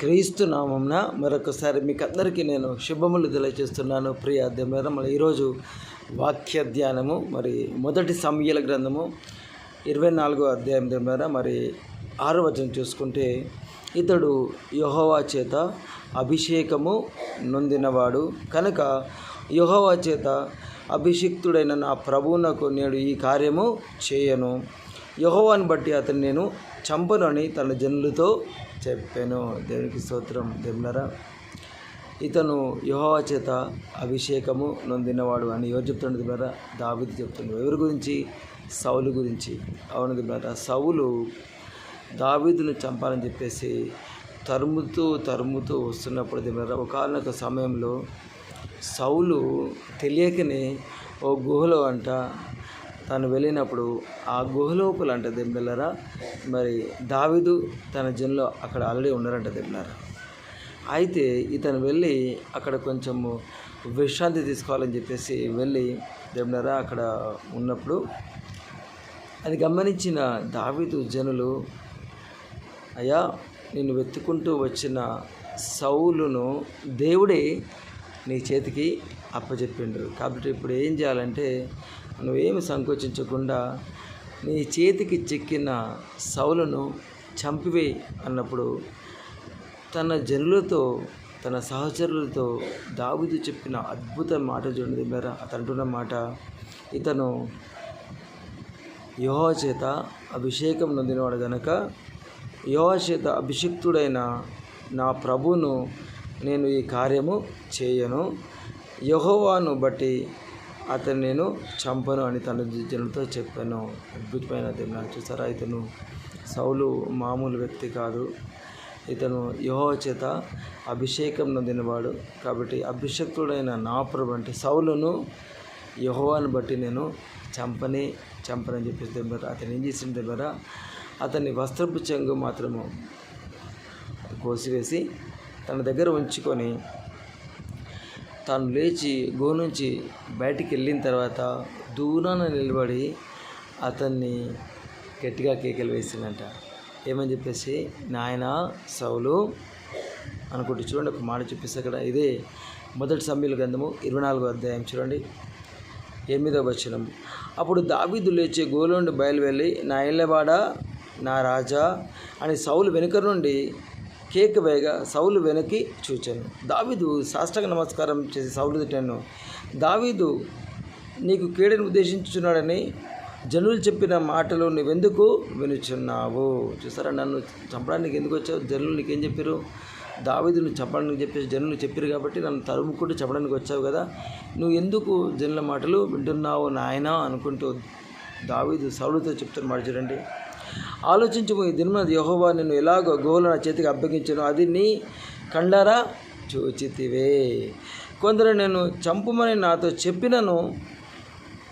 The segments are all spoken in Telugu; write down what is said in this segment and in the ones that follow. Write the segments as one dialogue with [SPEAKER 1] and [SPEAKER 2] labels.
[SPEAKER 1] క్రీస్తు నామంన మరొకసారి మీకు అందరికీ నేను శుభములు తెలియజేస్తున్నాను ప్రియ దేవులారా మళ్ళీ ఈరోజు వాక్య ధ్యానము మరి మొదటి సమయల గ్రంథము ఇరవై నాలుగో అధ్యాయం దేవులారా మరి ఆరో వచనం చూసుకుంటే ఇతడు యహోవా చేత అభిషేకము నొందినవాడు కనుక యహోవా చేత అభిషిక్తుడైన నా ప్రభువునకు నేడు ఈ కార్యము చేయను. యహోవాని బట్టి అతను నేను చంపనని అని తన జనులతో చెప్పాను. దేవునికి స్తోత్రం. దేవులరా ఇతను యుహోవా చేత అభిషేకము నొందినవాడు అని ఎవరు చెప్తున్నాడు దిబ్బరా దావిది చెప్తున్నాడు. ఎవరి గురించి? సౌలు గురించి. అవును దిబ్బరా సౌలు దావీదును చంపాలని చెప్పేసి తరుముతూ తరుముతూ వస్తున్నప్పుడు దిబ్బరా ఒకనొక సమయంలో సౌలు తెలియకనే ఓ గుహలో అంట తను వెళ్ళినప్పుడు ఆ గుహలోపల అంట దెబ్బలరా? మరి దావిదు తన జన్లో అక్కడ ఆల్రెడీ ఉన్నారంట దెబ్బలారా? అయితే ఇతను వెళ్ళి అక్కడ కొంచెము విశ్రాంతి తీసుకోవాలని చెప్పేసి వెళ్ళి దెబ్బలరా అక్కడ ఉన్నప్పుడు అది గమనించిన దావిదు జనులు అయ్యా నేను వెతుకుంటూ వచ్చిన సౌలును దేవుడే నీ చేతికి అప్పచెప్పిండ్రు కాబట్టి ఇప్పుడు ఏం చేయాలంటే నువ్వేమి సంకోచించకుండా నీ చేతికి చిక్కిన సౌలను చంపివేయి అన్నప్పుడు తన జనులతో తన సహచరులతో దావిదు చెప్పిన అద్భుత మాట చూడండి మేర అతను అంటున్న మాట. ఇతను యోహ చేత అభిషేకం నొందినవాడు గనక యోహ చేత అభిషిక్తుడైన నా ప్రభువును నేను ఈ కార్యము చేయను. యహోవాను బట్టి అతను నేను చంపను అని తన జనులతో చెప్పాను. అద్భుతమైన దేవుని చూసారా? ఇతను సౌలు మామూలు వ్యక్తి కాదు. ఇతను యహో చేత అభిషేకం నొందినవాడు. కాబట్టి అభిషక్తుడైన నాపురం అంటే సౌలును యహోవాని బట్టి నేను చంపని చంపనని చెప్పేసి దగ్గర అతను ఏం చేసిన దగ్గర అతని వస్త్రపు చెంగు మాత్రము కోసివేసి తన దగ్గర ఉంచుకొని తాను లేచి గో నుంచి బయటికి వెళ్ళిన తర్వాత దూరాన నిలబడి అతన్ని గట్టిగా కేకలు వేసిందంట. ఏమని చెప్పేసి నాయన సౌలు అనుకుంటూ చూడండి ఒక మాట చెప్పేసి అక్కడ ఇదే మొదటి సమ్యుల గ్రంథము ఇరవై నాలుగో అధ్యాయం చూడండి. ఎనిమిదో వచనం. అప్పుడు దావీదు లేచి గోలోండి బయలువెళ్ళి నా ఇళ్ళవాడ నా రాజా అని సౌలు వెనుక నుండి కేక్ వేయగా సౌలు వెనక్కి చూచాను. దావీదు సాష్టాంగ నమస్కారం చేసి సౌలు తిట్టాను. దావీదు నీకు కీడని ఉద్దేశించున్నాడని జనులు చెప్పిన మాటలు నువ్వెందుకు వినుచున్నావు? చూసారా నన్ను చంపడానికి ఎందుకు వచ్చావు? జనులు నీకేం చెప్పారు దావీదు నువ్వు చెప్పడానికి చెప్పేసి జనులు చెప్పారు కాబట్టి నన్ను తరుముకుంటూ చెప్పడానికి వచ్చావు కదా. నువ్వు ఎందుకు జనుల మాటలు వింటున్నావు నాయనా? అనుకుంటూ దావీదు సౌలుతో చెప్తున్న మాట చూడండి. ఆలోచించము ఈ దినమున యహోవా నిన్ను ఎలాగో గోవుల నా చేతికి అప్పగించను. అది నీ కండారా చూచితివే. కొందరు నేను చంపమని నాతో చెప్పినను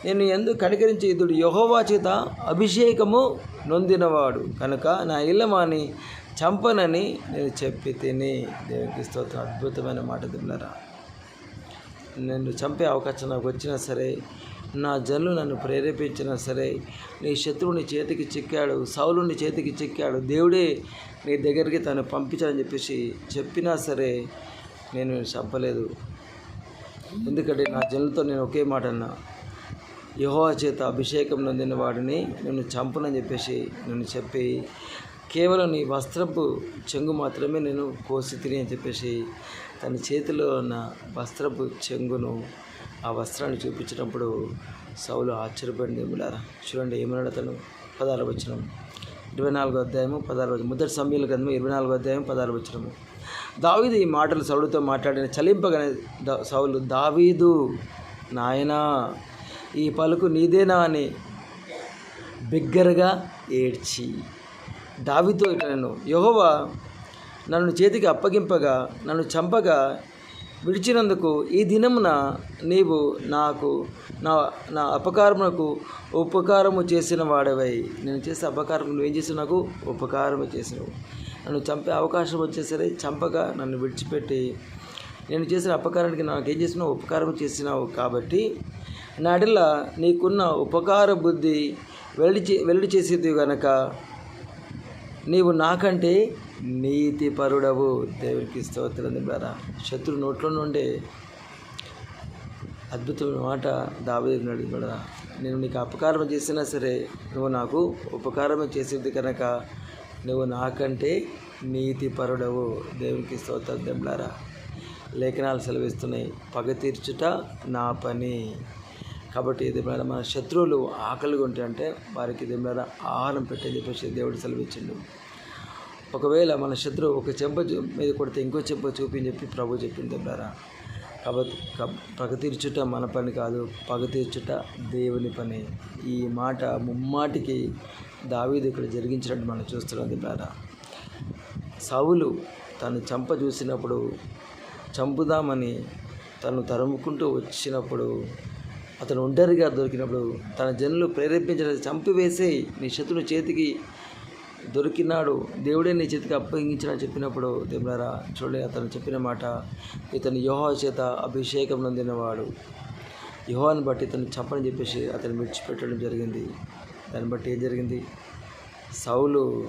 [SPEAKER 1] నేను ఎందుకు కనికరించి ఇతడు యహోవా చేత అభిషేకము నొందినవాడు. కనుక నా ఇల్లమాని చంపనని నేను చెప్పి తిని దేవునికి స్తోత్రం. అద్భుతమైన మాట తిన్నారా నేను చంపే అవకాశం నాకు వచ్చినా సరే నా జల్లు నన్ను ప్రేరేపించినా సరే నీ శత్రువుని చేతికి చిక్కాడు సౌలుని చేతికి చిక్కాడు దేవుడే నీ దగ్గరికి తను పంపించాలని చెప్పేసి చెప్పినా సరే నేను చంపలేదు. ఎందుకంటే నా జల్లుతో నేను ఒకే మాట అన్నా యహోవా చేత అభిషేకం నొందిన వాడిని నేను చంపనని చెప్పేసి నేను చెప్పి కేవలం నీ వస్త్రపు చెంగు మాత్రమే నేను కోసి తిని అని చెప్పేసి తన చేతిలో ఉన్న వస్త్రపు చెంగును ఆ వస్త్రాన్ని చూపించినప్పుడు సౌలు ఆశ్చర్యపడింది ఏమిలారా చూడండి ఏమన్నాడు అతను? పదాలు వచ్చిన ఇరవై నాలుగో అధ్యాయము పదాలు వచ్చిన మొదటి సమయంలో కదా ఇరవై నాలుగో అధ్యాయం పదాలు వచ్చినము దావీదు ఈ మాటలు సౌలుతో మాట్లాడిన చలింపగానే దా సౌలు దావీదు నాయనా ఈ పలుకు నీదేనా అని బిగ్గరగా ఏడ్చి దావితో ఇట నేను యహోవా నన్ను చేతికి అప్పగింపగా నన్ను చంపగా విడిచినందుకు ఈ దినమున నీవు నాకు నా నా అపకారమునకు ఉపకారము చేసిన వాడవై. నేను చేసే అపకారం నువ్వేం చేసావు నాకు? ఉపకారము చేసినావు. నన్ను చంపే అవకాశం వచ్చేసరి చంపగా నన్ను విడిచిపెట్టి నేను చేసిన అపకారానికి ఏం చేసినావు? ఉపకారం చేసినావు కాబట్టి నాడిల నీకున్న ఉపకార బుద్ధి వెల్లడి చే వెల్లడి చేసేది కనుక నీవు నాకంటే నీతి పరుడవు దేవునికి స్తోత్రం ద్వారా శత్రు నోట్లో నుండే అద్భుతమైన మాట దావేది అడిగినాడు నేను నీకు అపకారం చేసినా సరే నువ్వు నాకు ఉపకారం చేసేది కనుక నువ్వు నాకంటే నీతి పరుడవు దేవునికి స్తోత్రం దెంలారా లేఖనాలు సెలవిస్తున్నాయి. పగ తీర్చుట నా పని. కాబట్టి ఇది మన శత్రువులు ఆకలిగా ఉంటే అంటే వారికి ఇది ఆహారం పెట్టే చెప్పేసి దేవుడు సెలవిచ్చిండు. ఒకవేళ మన శత్రువు ఒక చెంప మీద కొడితే ఇంకో చెంప చూపించి చెప్పి ప్రభు చెప్పింది దెబ్బలారా కాబట్టి పగ తీర్చుట మన పని కాదు పగ తీర్చుట దేవుని పని. ఈ మాట ముమ్మాటికి దావీదు ఇక్కడ జరిగించినట్టు మనం చూస్తున్నాం దెబ్బలారా సౌలు తను చంప చూసినప్పుడు చంపుదామని తను తరుముకుంటూ వచ్చినప్పుడు అతను ఒంటరిగా దొరికినప్పుడు తన జనులు ప్రేరేపించిన చంపివేసి నీ శత్రుని చేతికి దొరికినాడు. దేవుడే నీ చేతికి అప్పగించిన చెప్పినప్పుడు దేవులారా చూడండి అతను చెప్పిన మాట. ఇతను యోహో చేత అభిషేకం నొందినవాడు. యోహాను బట్టి ఇతను చెప్పని చెప్పేసి అతను విడిచిపెట్టడం జరిగింది. దాన్ని బట్టి ఏం జరిగింది? సౌలు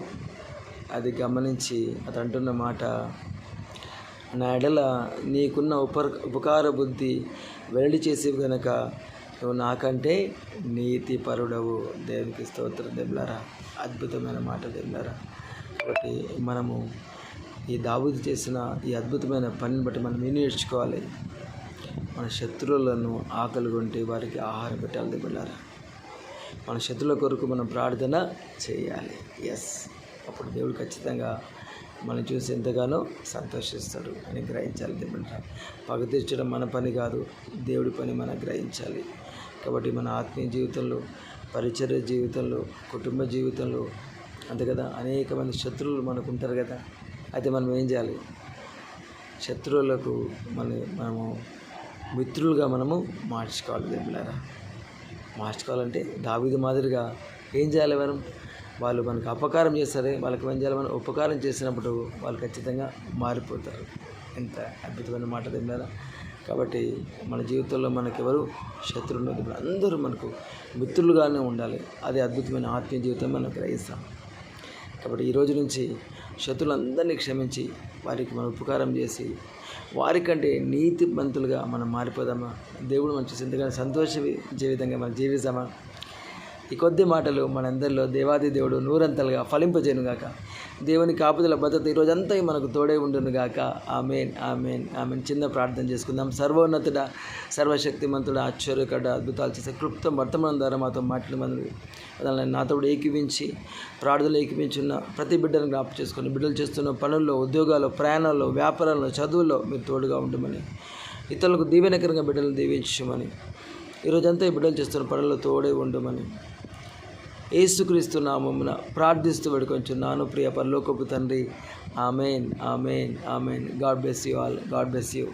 [SPEAKER 1] అది గమనించి అతను అంటున్న మాట నా ఎడల నీకున్న ఉప ఉపకార బుద్ధి వెల్లడి చేసేవి కనుక నువ్వు నాకంటే నీతి పరుడవు దేవునికి స్తోత్రం దెబ్బలారా అద్భుతమైన మాట దెబ్బలారా కాబట్టి మనము ఈ దాబుది చేసిన ఈ అద్భుతమైన పనిని బట్టి మనం ఏం నేర్చుకోవాలి? మన శత్రువులను ఆకలి కొంటే వారికి ఆహారం పెట్టాలి దెబ్బలారా మన శత్రువుల కొరకు మనం ప్రార్థన చేయాలి. ఎస్ అప్పుడు దేవుడు ఖచ్చితంగా మనం చూసి ఎంతగానో సంతోషిస్తాడు. అని గ్రహించాలి దేవుడు పగ తీర్చడం మన పని కాదు. దేవుడి పని మనం గ్రహించాలి. కాబట్టి మన ఆత్మీయ జీవితంలో పరిచర్య జీవితంలో కుటుంబ జీవితంలో అంతే కదా అనేక మంది శత్రువులు మనకు ఉంటారు కదా అయితే మనం ఏం చేయాలి? శత్రువులకు మన మనము మిత్రులుగా మనము మార్చుకోవాలి దేవులారా. మార్చుకోవాలంటే దావిది మాదిరిగా ఏం చేయాలి మనం? వాళ్ళు మనకు అపకారం చేస్తారే వాళ్ళకి ఏం చేయాలి మనం? ఉపకారం చేసినప్పుడు వాళ్ళు ఖచ్చితంగా మారిపోతారు. ఎంత అద్భుతమైన మాట తిన్నారా కాబట్టి మన జీవితంలో మనకి ఎవరు శత్రువులు ఇప్పుడు అందరూ మనకు మిత్రులుగానే ఉండాలి. అదే అద్భుతమైన ఆత్మీయ జీవితం మనం గ్రహిస్తాం కాబట్టి ఈ రోజు నుంచి శత్రులందరినీ క్షమించి వారికి మనం ఉపకారం చేసి వారికంటే నీతి మంతులుగా మనం మారిపోదామా? దేవుడు మనం చూసి ఎందుకంటే సంతోష జీవితంగా మనం జీవిస్తామా? ఈ కొద్ది మాటలు మనందరిలో దేవాది దేవుడు నూరంతలుగా ఫలింపజేయనుగాక. దేవుని కాపుదల భద్రత ఈ మనకు తోడే ఉండునుగాక. Amen amen amen. చిన్న ప్రార్థన చేసుకుందాం. సర్వోన్నతుడ సర్వశక్తిమంతుడ ఆశ్చర్యకడ అద్భుతాలు చేసే క్లుప్తం వర్తమానం ద్వారా మాతో మాట్లాడమని దాన్ని నాతో ఏకీవించి ప్రార్థనలు ఏకీవించున్న ప్రతి బిడ్డను జ్ఞాపకం చేసుకొని బిడ్డలు చేస్తున్న పనుల్లో ఉద్యోగాల్లో ప్రయాణాల్లో వ్యాపారాల్లో చదువుల్లో మీరు తోడుగా ఉండమని ఇతరులకు దీవెనకరంగా బిడ్డలను దీవించమని ఈరోజంతా ఈ బిడ్డలు చేస్తున్న పనుల్లో తోడే ఉండమని ఏసుక్రీస్తు నామమున ప్రార్థిస్తూ వేడుకొంచున్నాను. ప్రియ పరలోకపు తండ్రి amen amen amen. God bless you all. God bless you.